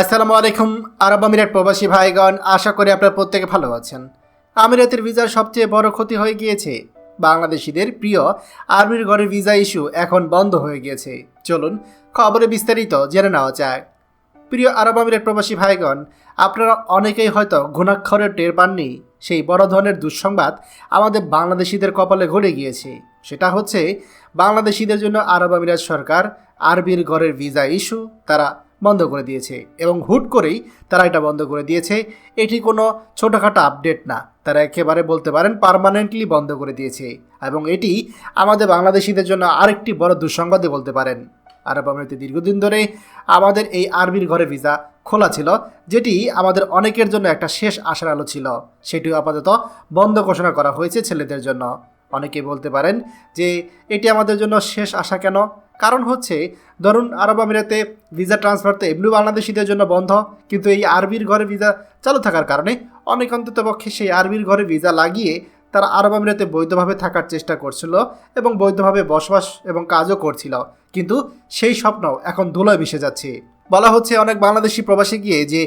আসসালামু আলাইকুম, আরব আমিরাত প্রবাসী ভাইগণ, আশা করি আপনারা প্রত্যেকে ভালো আছেন। আমিরাতের ভিসার সবচেয়ে বড় ক্ষতি হয়ে গিয়েছে বাংলাদেশিদের প্রিয় আর্মির ঘরের ভিসা ইস্যু এখন বন্ধ হয়ে গিয়েছে। চলুন খবরে বিস্তারিত জেনে নেওয়া যাক। প্রিয় আরব আমিরাত প্রবাসী ভাইগণ, আপনারা অনেকেই হয়তো ঘুণাক্ষরের টের পাননি সেই বড় ধরনের দুঃসংবাদ আমাদের বাংলাদেশিদের কপালে ঘটে গিয়েছে। সেটা হচ্ছে, বাংলাদেশিদের জন্য আরব আমিরাত সরকার আরবির ঘরের ভিসা ইস্যু তারা বন্ধ করে দিয়েছে এবং হুট করেই তারা এটা বন্ধ করে দিয়েছে। এটি কোনো ছোটোখাটো আপডেট না, তারা একেবারে বলতে পারেন পারমানেন্টলি বন্ধ করে দিয়েছে এবং এটি আমাদের বাংলাদেশিদের জন্য আরেকটি বড় দুঃসংবাদই বলতে পারেন। আরব আমিরাতে দীর্ঘদিন ধরে আমাদের এই আরবির ঘরে ভিসা খোলা ছিল, যেটি আমাদের অনেকের জন্য একটা শেষ আশার আলো ছিল। সেটিও আপাতত বন্ধ ঘোষণা করা হয়েছে ছেলেদের জন্য। অনেকে বলতে পারেন যে, এটি আমাদের জন্য শেষ আশা কেন? কারণ হচ্ছে, ধরুন আরব আমিরাতে ভিসা ট্রান্সফার তো এমনি বাংলাদেশিদের জন্য বন্ধ, কিন্তু এই আরবির ঘরে ভিসা চালু থাকার কারণে অনেক অন্তত পক্ষে সেই আরবির ঘরে ভিসা লাগিয়ে তারা আরব আমিরাতে বৈধভাবে থাকার চেষ্টা করছিল এবং বৈধভাবে বসবাস এবং কাজও করছিল। কিন্তু সেই স্বপ্ন এখন ধুলোয় মিশে যাচ্ছে। বলা হচ্ছে অনেক বাংলাদেশি প্রবাসী গিয়ে যে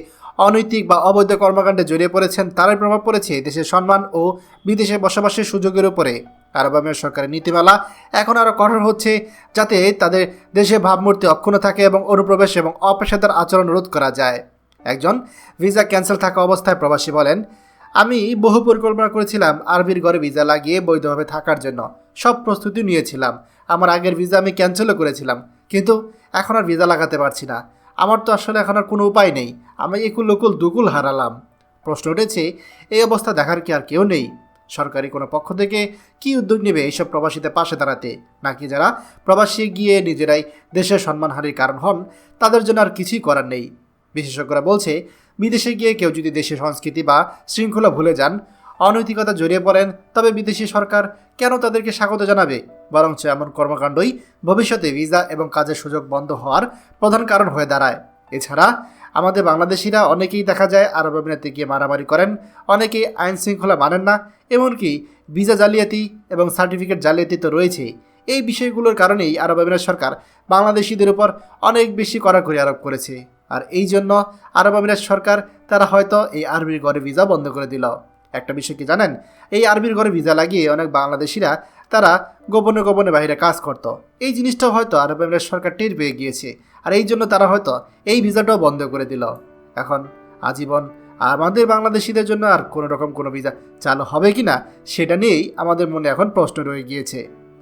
অনৈতিক বা অবৈধ কর্মকাণ্ডে জড়িয়ে পড়েছেন, তারই প্রভাব পড়েছে দেশের সম্মান ও বিদেশে বসবাসের সুযোগের উপরে। আরব আমিরাত সরকারের নীতিমালা এখন আরও কঠোর হচ্ছে যাতে তাদের দেশে ভাবমূর্তি অক্ষুণ্ণ থাকে এবং অনুপ্রবেশ এবং অপেশাদার আচরণ রোধ করা যায়। একজন ভিসা ক্যান্সেল থাকা অবস্থায় প্রবাসী বলেন আমি বহু পরিকল্পনা করেছিলাম আরবির ঘরে ভিসা লাগিয়ে বৈধভাবে থাকার জন্য। সব প্রস্তুতি নিয়েছিলাম। আমার আগের ভিসা আমি ক্যান্সেলও করেছিলাম। কিন্তু এখন আর ভিসা লাগাতে পারছি না। আমার তো আসলে এখন আর কোনো উপায় নেই। আমি একুল উকুল দুকুল হারালাম। প্রশ্ন উঠেছে, এই অবস্থা দেখার কি আর কেউ নেই? সরকারি কোনো পক্ষ থেকে কি উদ্যোগ নেবে এইসব প্রবাসীদের পাশে দাঁড়াতে? নাকি যারা প্রবাসী গিয়ে নিজেরাই দেশের সম্মানহানির কারণ হন, তাদের জন্য আর কিছুই করার নেই। বিশেষজ্ঞরা বলছে বিদেশে গিয়ে কেউ যদি দেশের সংস্কৃতি বা শৃঙ্খলা ভুলে যান, অনৈতিকতা জড়িয়ে পড়েন, তবে বিদেশি সরকার কেন তাদেরকে স্বাগত জানাবে? বরঞ্চ এমন কর্মকাণ্ডই ভবিষ্যতে ভিসা এবং কাজের সুযোগ বন্ধ হওয়ার প্রধান কারণ হয়ে দাঁড়ায়। এছাড়া, আমাদের বাংলাদেশিরা অনেকেই দেখা যায় আরব আমিরাতে গিয়ে মারামারি করেন, অনেকেই আইন শৃঙ্খলা মানেন না, এমনকি ভিসা জালিয়াতি এবং সার্টিফিকেট জালিয়াতি তো রয়েছেই এই বিষয়গুলোর কারণেই আরব আমিরাত সরকার বাংলাদেশিদের উপর অনেক বেশি কড়াকড়ি আরোপ করেছে। আর এই জন্য আরব আমিরাত সরকার, তারা হয়তো এই আরবির ঘরে ভিসা বন্ধ করে দিল। একটা বিষয় কি জানেন? এই আরবির ঘরে ভিসা লাগিয়ে অনেক বাংলাদেশিরা, তারা গোপনে গোপনে বাইরে কাজ করত। এই জিনিসটাও হয়তো আরব আমিরাত সরকার টের পেয়ে গিয়েছে। আর এই জন্য তারা হয়তো এই ভিসাটাও বন্ধ করে দিল। এখন আজীবন আমাদের বাংলাদেশিদের জন্য আর কোনো রকম কোনো ভিসা চালু হবে কি না সেটা নিয়েই আমাদের মনে এখন প্রশ্ন রয়ে গিয়েছে।